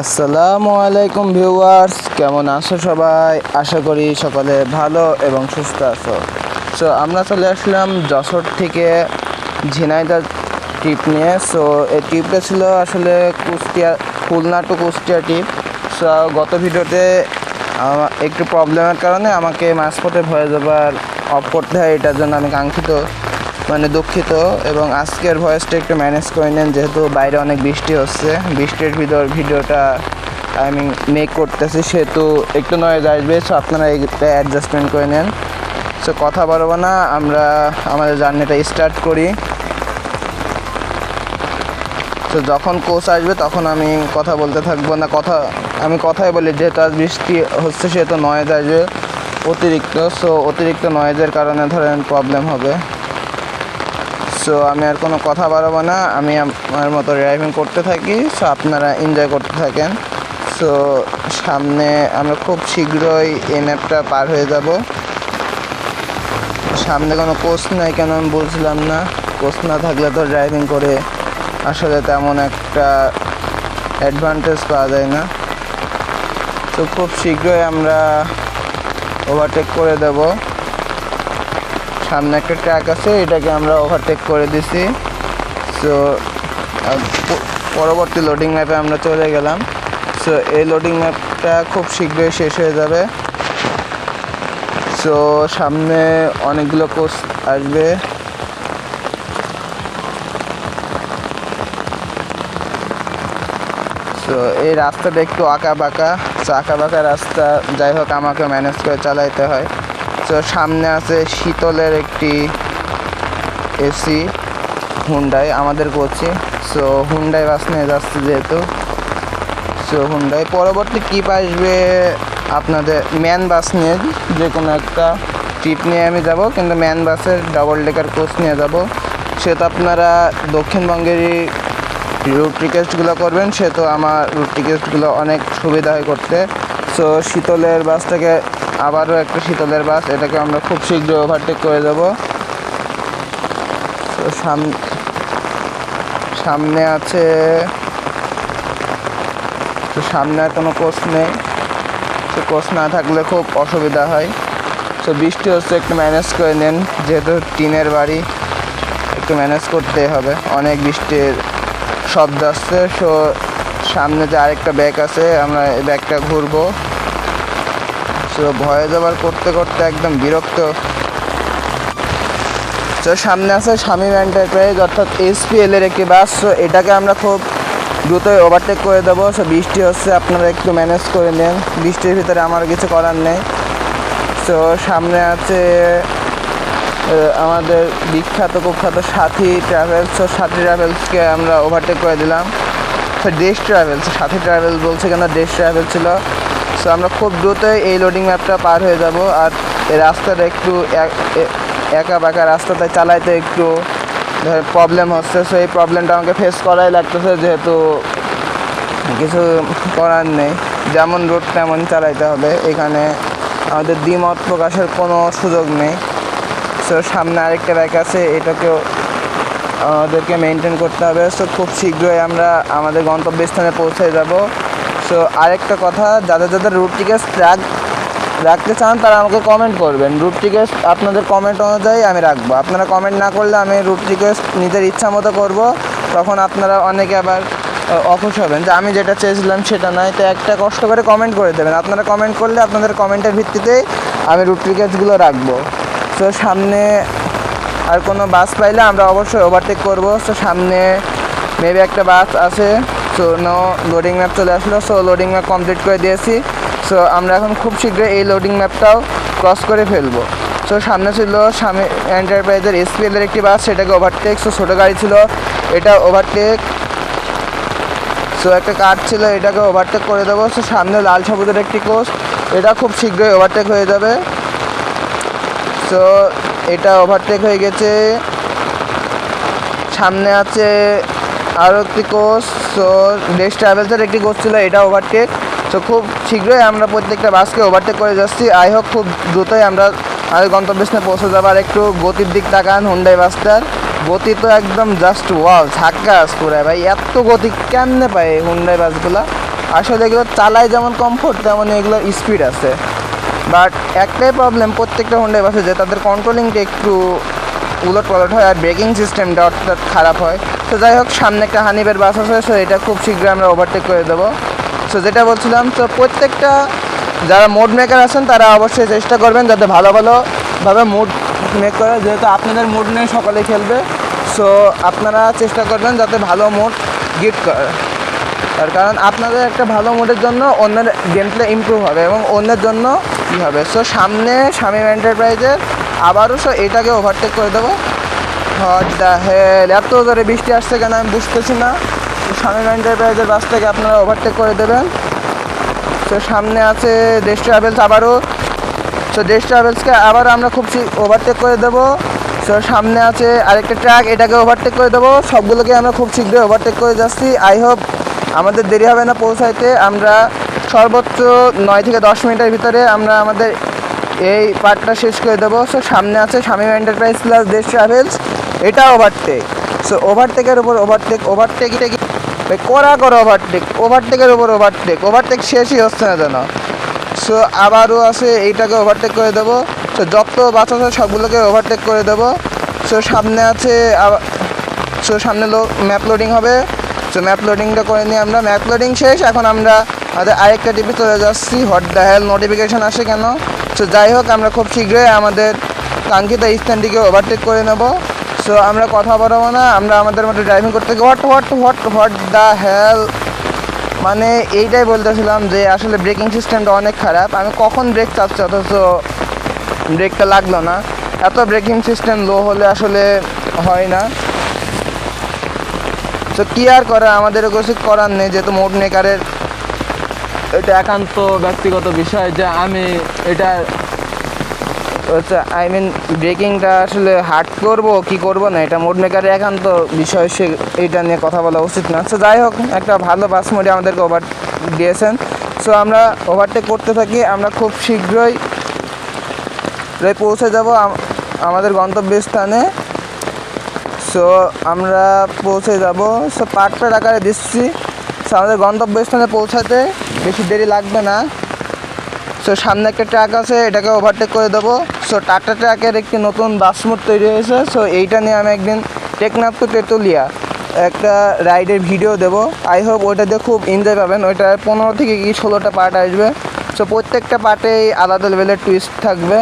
আসসালামু আলাইকুম ভিউয়ার্স, কেমন আছো সবাই? আশা করি সকলে ভালো এবং সুস্থ আছো। সো আমরা চলে আসলাম যশোর থেকে ঝিনাইদহ ট্রিপ নিয়ে। সো এই ট্রিপটা ছিল আসলে Kushtia, Khulna to Kushtia trip so গত ভিডিওতে একটু প্রবলেমের কারণে আমাকে মাঝপথে ভয়ে যাবার অফ করতে হয় এটার জন্য আমি কাঙ্ক্ষিত মানে দুঃখিত এবং আজকের ভয়েসটা একটু ম্যানেজ করে নেন, যেহেতু বাইরে অনেক বৃষ্টি হচ্ছে। বৃষ্টির ভিতর ভিডিওটা আমি মেক করতেছি, সেহেতু একটু নয়েজ আসবে সো আপনারা এইটা অ্যাডজাস্টমেন্ট করে নেন। সো কথা বলব না, আমরা আমাদের জার্নিটা স্টার্ট করি। তো যখন কোচ আসবে, তখন আমি কথা বলতে থাকব না, কথা, আমি কথাই বলি, যেহেতু আজ বৃষ্টি হচ্ছে, সেহেতু নয়েজ আসবে অতিরিক্ত। সো অতিরিক্ত নয়েজের কারণে ধরেন প্রবলেম হবে। সো আমি আর কোনো কথা বাড়াবো না। আমি আমার মতো ড্রাইভিং করতে থাকি সো আপনারা এনজয় করতে থাকেন। সো সামনে আমরা খুব শীঘ্রই এই ম্যাপটা পার হয়ে যাব। সামনে কোনো কোচ নাই কেন আমি বুঝলাম না। কোচ না থাকলে তো ড্রাইভিং করে আসলে তেমন একটা অ্যাডভান্টেজ পাওয়া যায় না। তো খুব শীঘ্রই আমরা ওভারটেক করে দেবো। সামনে একটা ট্র্যাক আছে, এটাকে আমরা ওভারটেক করে দিছি। সো পরবর্তী লোডিং ম্যাপে আমরা চলে গেলাম। সো এই লোডিং ম্যাপটা খুব শীঘ্রই শেষ হয়ে যাবে। সো সামনে অনেকগুলো কোচ আসবে। সো এই রাস্তাটা একটু আঁকা বাঁকা সো আঁকা বাঁকা রাস্তা, যাই হোক, আমাকে ম্যানেজ করে চালাইতে হয়। তো সামনে আছে শীতলের একটি এসি হুন্ডাই আমাদের করছি সো হুন্ডাই বাস নিয়ে যাচ্ছে যেহেতু। সো হুন্ডাই পরবর্তী ট্রিপ আসবে আপনাদের ম্যান বাস নিয়ে। যে কোনো একটা ট্রিপ নিয়ে আমি যাব, কিন্তু ম্যান বাসের ডাবল ডেকার কোচ নিয়ে যাব। সেহেতু আপনারা দক্ষিণবঙ্গেরই রুট রিকোয়েস্টগুলো করবেন, সেহেতু আমার রুট রিকোয়েস্টগুলো অনেক সুবিধা হয় করতে। সো শীতলের বাসটাকে আবারও একটা শীতলের বাস, এটাকে আমরা খুব শীঘ্রই ওভারটেক করে দেব তো সাম- সামনে আছে, তো সামনে আর কোনো কোচ নেই। তো কোচ না থাকলে খুব অসুবিধা হয়। তো বৃষ্টি হচ্ছে, একটু ম্যানেজ করে নেন। যেহেতু টিনের বাড়ি, একটু ম্যানেজ করতে হবে। অনেক বৃষ্টির শব্দ আসছে সো সামনে যে আরেকটা ব্যাগ আছে, আমরা এই ব্যাগটা ঘুরবো। সো ভয়ে যাবার করতে করতে একদম বিরক্ত। তো সামনে আছে স্বামী এন্টারপ্রাইজ, অর্থাৎ এসপিএল এর একটি বাস সো এটাকে আমরা খুব দ্রুতই ওভারটেক করে দেবো। সো বৃষ্টি হচ্ছে, আপনারা একটু ম্যানেজ করে নেন। বৃষ্টির ভিতরে আমার কিছু করার নেই। তো সামনে আছে আমাদের বিখ্যাত কুখ্যাত সাথী ট্রাভেলস সো সাথী ট্রাভেলসকে আমরা ওভারটেক করে দিলাম। তো দেশ ট্রাভেলস সাথী ট্রাভেলস বলছে কেন? দেশ ট্রাভেল ছিল। সো আমরা খুব দ্রুতই এই লোডিং ম্যাপটা পার হয়ে যাব আর এই রাস্তাটা একটু এক- বাঁকা রাস্তাতে চালাইতে একটু প্রবলেম হচ্ছে। সো এই প্রবলেমটা আমাকে ফেস করাই লাগতেছে যেহেতু কিছু করার নেই। যেমন রোড তেমন চালাইতে হবে। এখানে আমাদের দ্বিমত প্রকাশের কোনো সুযোগ নেই। সো সামনে আরেকটা বাইক আছে। এটাকেও আমাদেরকে মেনটেন করতে হবে। সো খুব শীঘ্রই আমরা আমাদের গন্তব্যস্থানে পৌঁছে যাব। সো আরেকটা কথা, যাদের যাদের রুট টিকেট রাখ, রাখতে চান, তারা আমাকে কমেন্ট করবেন। রুট টিকেট আপনাদের কমেন্ট অনুযায়ী আমি রাখব। আপনারা কমেন্ট না করলে আমি রুট টিকেট নিজের ইচ্ছা মতো করব। তখন আপনারা অনেকে আবার অখুশ হবেন যে আমি যেটা চেয়েছিলাম সেটা নয়। তো একটা কষ্ট করে কমেন্ট করে দেবেন। আপনারা কমেন্ট করলে আপনাদের কমেন্টের ভিত্তিতেই আমি রুট রাখব। সো সামনে আর কোনো বাস পাইলে আমরা অবশ্যই ওভারটেক করব। সো সামনে মেবি একটা বাস আছে। সো নো লোডিং ম্যাপ চলে আসলো। সো লোডিং ম্যাপ কমপ্লিট করে দিয়েছি। সো আমরা এখন খুব শীঘ্রই এই লোডিং ম্যাপটাও ক্রস করে ফেলব। সো সামনে ছিল স্বামী এন্টারপ্রাইজের এসপিএলের একটি বাস, সেটাকে ওভারটেক সো ছোটো গাড়ি ছিল, এটা ওভারটেক সো একটা কার ছিল, এটাকে ওভারটেক করে দেবো। সো সামনে লাল সবুজের একটি কোচ এটা খুব শীঘ্রই ওভারটেক হয়ে যাবে। সো এটা ওভারটেক হয়ে গেছে। সামনে আছে আরও একটি কোচ সো দেশ ট্রাভেলসের একটি কোচ ছিল এটা ওভারটেক তো খুব শীঘ্রই আমরা প্রত্যেকটা বাসকে ওভারটেক করে যাচ্ছি। আই হোক খুব দ্রুতই আমরা আমাদের গন্তব্যস্থানে পৌঁছে যাবার একটু গতির দিক তাকান হুন্ডাই বাসটার। গতি তো একদম জাস্ট ওয়াও ঝাক্কাস পুরো ভাই। এত গতি কেমনে পায় হুন্ডাই বাসগুলা? আসলে এগুলো চালায় যেমন কমফোর্ট তেমন এগুলোর স্পিড আছে। বাট একটাই প্রবলেম প্রত্যেকটা হুন্ডাই বাসে যে তাদের কন্ট্রোলিংটা একটু উলট পালট হয় আর ব্রেকিং সিস্টেমটা অর্থাৎ খারাপ হয়। তো যাই হোক, সামনে একটা হানিবের বাস আছে সো এটা খুব শীঘ্রই আমরা ওভারটেক করে দেবো। সো যেটা বলছিলাম তো প্রত্যেকটা যারা মুড মেকার আছেন, তারা অবশ্যই চেষ্টা করবেন যাতে ভালো ভালোভাবে মুড মেক করে, যেহেতু আপনাদের মুড নিয়ে সকালে খেলবে সো আপনারা চেষ্টা করবেন যাতে ভালো মুড গিফট করে তার কারণ, আপনাদের একটা ভালো মুডের জন্য অন্যের গেম প্লে ইমপ্রুভ হবে এবং অন্যের জন্য কী হবে? সো সামনে শামিম এন্টারপ্রাইজের আবারও সো এটাকে ওভারটেক করে দেবো। হেল এত জোরে বৃষ্টি আসছে কেন আমি বুঝতেছি না। শামিম এন্টারপ্রাইজের বাস থেকে আপনারা ওভারটেক করে দেবেন। তো সামনে আছে দেশ ট্রাভেলস আবারও। তো দেশ ট্রাভেলসকে আবার আমরা খুব ওভারটেক করে দেবো। তো সামনে আছে আরেকটা ট্র্যাক এটাকে ওভারটেক করে দেবো। সবগুলোকে আমরা খুব শীঘ্রই ওভারটেক করে যাচ্ছি। আই হোপ আমাদের দেরি হবে না পৌঁছাইতে। আমরা সর্বোচ্চ নয় থেকে দশ মিনিটের ভিতরে আমরা আমাদের এই পার্টটা শেষ করে দেবো। সো সামনে আছে Shamim enterprise plus Desh travels এটা ওভারটেক সো ওভারটেকের উপর ওভারটেক ওভারটেক এটা কি করা করো ওভারটেক ওভারটেকের উপর ওভারটেক ওভারটেক শেষই হচ্ছে না যেন। সো আবারও আছে এইটাকে ওভারটেক করে দেবো। সো যত বাস আছে সবগুলোকে ওভারটেক করে দেবো। সো সামনে আছে সো সামনে লোক ম্যাপ লোডিং হবে। সো ম্যাপ লোডিংটা করে নিয়ে আমরা ম্যাপ লোডিং শেষ। এখন আমরা আমাদের আরেকটা টিপে চলে যাচ্ছি। হট দ্য হেল নোটিফিকেশান আসে কেন? সো যাই হোক, আমরা খুব শীঘ্রই আমাদের কাঙ্ক্ষিত স্থানটিকে ওভারটেক করে নেব। সো আমরা কথা বলব না, আমরা আমাদের মতো ড্রাইভিং করতে what what what what the hell মানে এইটাই বলতেছিলাম যে আসলে ব্রেকিং সিস্টেমটা অনেক খারাপ। আমি কখন ব্রেক চাচ্ছি অথচ ব্রেকটা লাগল না। এত ব্রেকিং সিস্টেম লো হলে আসলে হয় না। তো কি আর করা? আমাদের কিছু করার নেই, যেহেতু মোট মেকারের এটা একান্ত ব্যক্তিগত বিষয় যে আমি এটা হচ্ছে আই মিন ব্রেকিংটা আসলে হার্ড করব, কি করব না? এটা মোড মেকারের একান্ত বিষয়, সে এটা নিয়ে কথা বলা উচিত না। সো যাই হোক, একটা ভালো বাস মোডে আমাদেরকে ওভার দিয়েছেন। সো আমরা ওভারটেক করতে থাকি, আমরা খুব শীঘ্রই পৌঁছে যাব আমাদের গন্তব্যস্থানে। সো আমরা পৌঁছে যাব। সো পাটপাট আকারে দিচ্ছি। সো আমাদের গন্তব্যস্থানে পৌঁছাতে বেশি দেরি লাগবে না। সো সামনে একটা ট্রাক আছে, এটাকে ওভারটেক করে দেবো। সো টাটা ট্র্যাকের একটি নতুন বাস মোড তৈরি হয়েছে। সো এইটা নিয়ে আমি একদিন টেকনাফ টু তেঁতুলিয়া একটা রাইডের ভিডিও দেবো। আই হোপ ওইটা দিয়ে খুব এনজয় পাবেন। ওইটা পনেরো থেকে কি ষোলোটা পার্ট আসবে। সো প্রত্যেকটা পার্টেই আলাদা লেভেলের টুইস্ট থাকবে।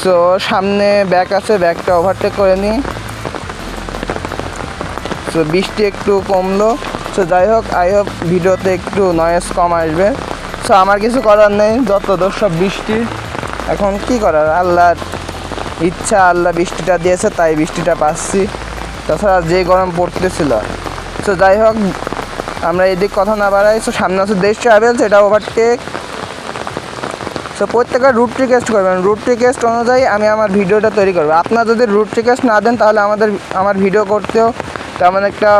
সো সামনে ব্যাক আছে ব্যাকটা ওভারটেক করে নিই। সো বৃষ্টি একটু কমলো। সো যাই হোক আই হোপ ভিডিওতে একটু নয়েজ কম আসবে। সো আমার কিছু করার নেই। যত দোষ সব এখন কি করার? আল্লাহর ইচ্ছা, আল্লাহ বৃষ্টিটা দিয়েছে, তাই বৃষ্টিটা পাচ্ছি। তাছাড়া যে গরম পড়তেছিল। সো যাই হোক, আমরা এদিক কথা না বাড়াই সো সামনে আছে দেশ ট্রাভেলস সেটা ওভারটেক সো প্রত্যেকের রুট রিকোয়েস্ট করবেন। রুট রিকোয়েস্ট অনুযায়ী আমি আমার ভিডিওটা তৈরি করব। আপনার যদি রুট রিকোয়েস্ট না দেন, তাহলে আমাদের, আমার ভিডিও করতেও তেমন একটা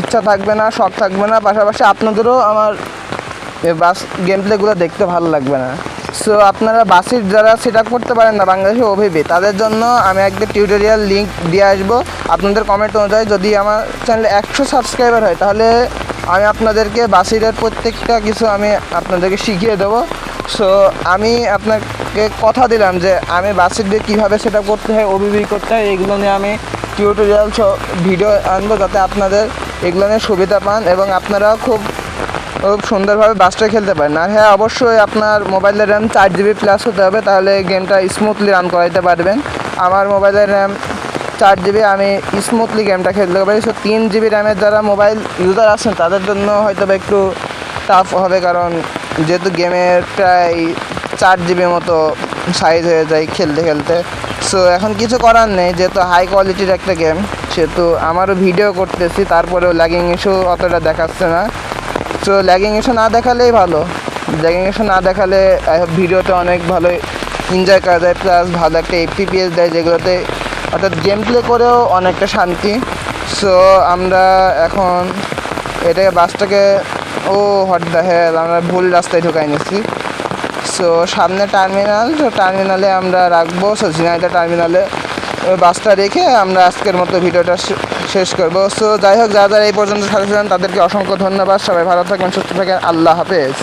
ইচ্ছা থাকবে না, শখ থাকবে না। পাশাপাশি আপনাদেরও আমার বাস গেম প্লেগুলো দেখতে ভালো লাগবে না। সো আপনারা বাসের যারা সেট আপ করতে পারেন না বাংলাদেশে ওভিবি তাদের জন্য আমি একটা টিউটোরিয়াল লিঙ্ক দিয়ে আসব। আপনাদের কমেন্ট অনুযায়ী যদি আমার চ্যানেলে একশো সাবস্ক্রাইবার হয়, তাহলে আমি আপনাদেরকে বাসিরের প্রত্যেকটা কিছু আমি আপনাদেরকে শিখিয়ে দেবো। সো আমি আপনাকে কথা দিলাম যে আমি বাসির দিয়ে কীভাবে সেটা করতে হয় ওভিবি করতে হয়, এগুলো নিয়ে আমি টিউটোরিয়াল ভিডিও আনব যাতে আপনাদের এগুলো নিয়ে সুবিধা পান এবং আপনারা খুব খুব সুন্দরভাবে বাসটা খেলতে পারেন আর হ্যাঁ অবশ্যই আপনার মোবাইলের র্যাম চার জিবি প্লাস হতে হবে, তাহলে গেমটা স্মুথলি রান করাইতে পারবেন। আমার মোবাইলের র্যাম চার জিবি আমি স্মুথলি গেমটা খেলতে পারি। সো তিন জিবি র্যামের যারা মোবাইল ইউজার আছেন, তাদের জন্য হয়তো একটু টাফ হবে, কারণ যেহেতু গেমের প্রায় চার জিবি মতো সাইজ হয়ে যায় খেলতে খেলতে। সো এখন কিছু করার নেই, যেহেতু হাই কোয়ালিটির একটা গেম সেহেতু আমারও ভিডিও করতেছি, তারপরেও ল্যাগিং ইস্যু অতটা দেখাচ্ছে না। সো ল্যাগিং ইস্যু না দেখালেই ভালো। ল্যাগিং ইস্যু না দেখালে ভিডিওতে অনেক ভালো এনজয় করা যায় প্লাস ভালো একটা এফপিপিএস দেয় যেগুলোতে, অর্থাৎ গেম প্লে করেও অনেকটা শান্তি। সো আমরা এখন এটাকে, বাসটাকে, ও হট হেল আমরা ভুল রাস্তায় ঢুকাই নিচ্ছি সো সামনে টার্মিনাল তো টার্মিনালে আমরা রাখব। সো ঝিনাইদা টার্মিনালে বাসটা রেখে আমরা আজকের মতো ভিডিওটা শেষ করব। সো যাই হোক, যারা যারা এই পর্যন্ত সাথে তাদেরকে অসংখ্য ধন্যবাদ। সবাই ভালো থাকবেন, সুস্থ থাকেন। আল্লাহ হাফেজ।